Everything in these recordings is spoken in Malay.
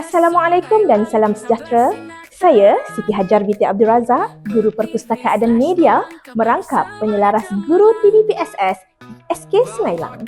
Assalamualaikum dan salam sejahtera. Saya Siti Hajar binti Abdul Razak, Guru Perpustakaan dan Media merangkap penyelaras Guru TVPSS SK Semailang.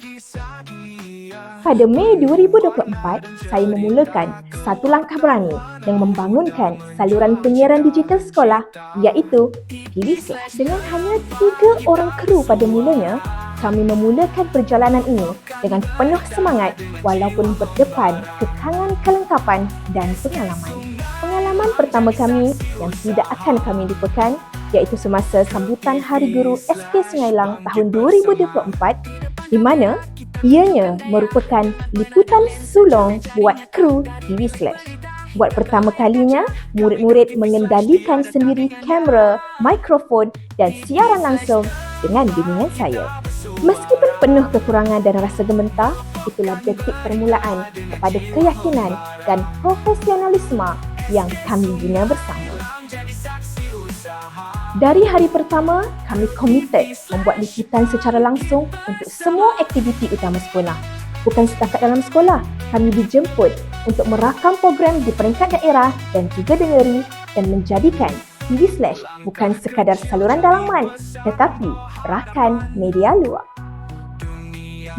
Pada Mei 2024, saya memulakan satu langkah berani yang membangunkan saluran penyiaran digital sekolah iaitu TV Slash. Dengan hanya tiga orang kru pada mulanya, kami memulakan perjalanan ini dengan penuh semangat walaupun berdepan kekangan kelengkapan dan pengalaman. Pengalaman pertama kami yang tidak akan kami lupakan iaitu semasa sambutan Hari Guru SK Sengailang tahun 2024 di mana ianya merupakan liputan sulung buat kru TV Slash. Buat pertama kalinya, murid-murid mengendalikan sendiri kamera, mikrofon dan siaran langsung dengan bimbingan saya. Meskipun penuh kekurangan dan rasa gementar, itulah detik permulaan kepada keyakinan dan profesionalisme yang kami bina bersama. Dari hari pertama, kami komited membuat liputan secara langsung untuk semua aktiviti utama sekolah. Bukan setakat dalam sekolah, kami dijemput untuk merakam program di peringkat daerah dan juga negeri dan menjadikan TV Slash bukan sekadar saluran dalaman tetapi rakan media luar.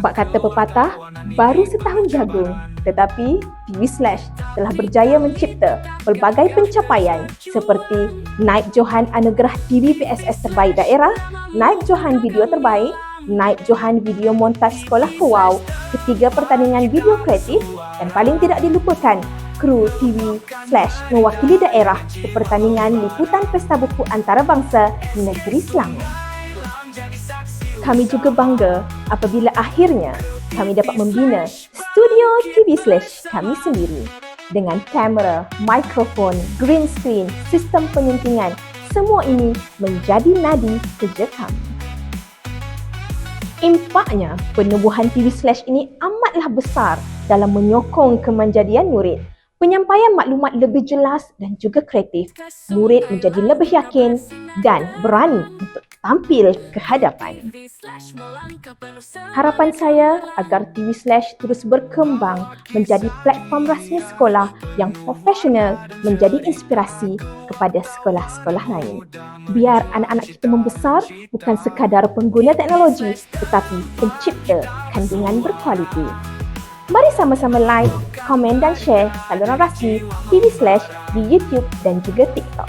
Bak kata pepatah, baru setahun jagung tetapi TV Slash telah berjaya mencipta pelbagai pencapaian seperti naik Johan Anugerah TV PSS Terbaik Daerah, naik Johan Video Terbaik, naik Johan Video Montaj Sekolah Kewau, ketiga pertandingan video kreatif dan paling tidak dilupakan kru TV Flash mewakili daerah ke pertandingan liputan Pesta Buku Antarabangsa di Negeri Selangor. Kami juga bangga apabila akhirnya kami dapat membina studio TV Slash kami sendiri dengan kamera, mikrofon, green screen, sistem penyuntingan. Semua ini menjadi nadi kerja kami. Impaknya penubuhan TV Slash ini amatlah besar dalam menyokong kemanjadian murid penyampaian maklumat lebih jelas dan juga kreatif, murid menjadi lebih yakin dan berani untuk tampil ke hadapan. Harapan saya agar TV Slash terus berkembang menjadi platform rasmi sekolah yang profesional menjadi inspirasi kepada sekolah-sekolah lain. Biar anak-anak kita membesar bukan sekadar pengguna teknologi tetapi pencipta kandungan berkualiti. Mari sama-sama like, komen dan share saluran rasmi TV Slash di YouTube dan juga TikTok.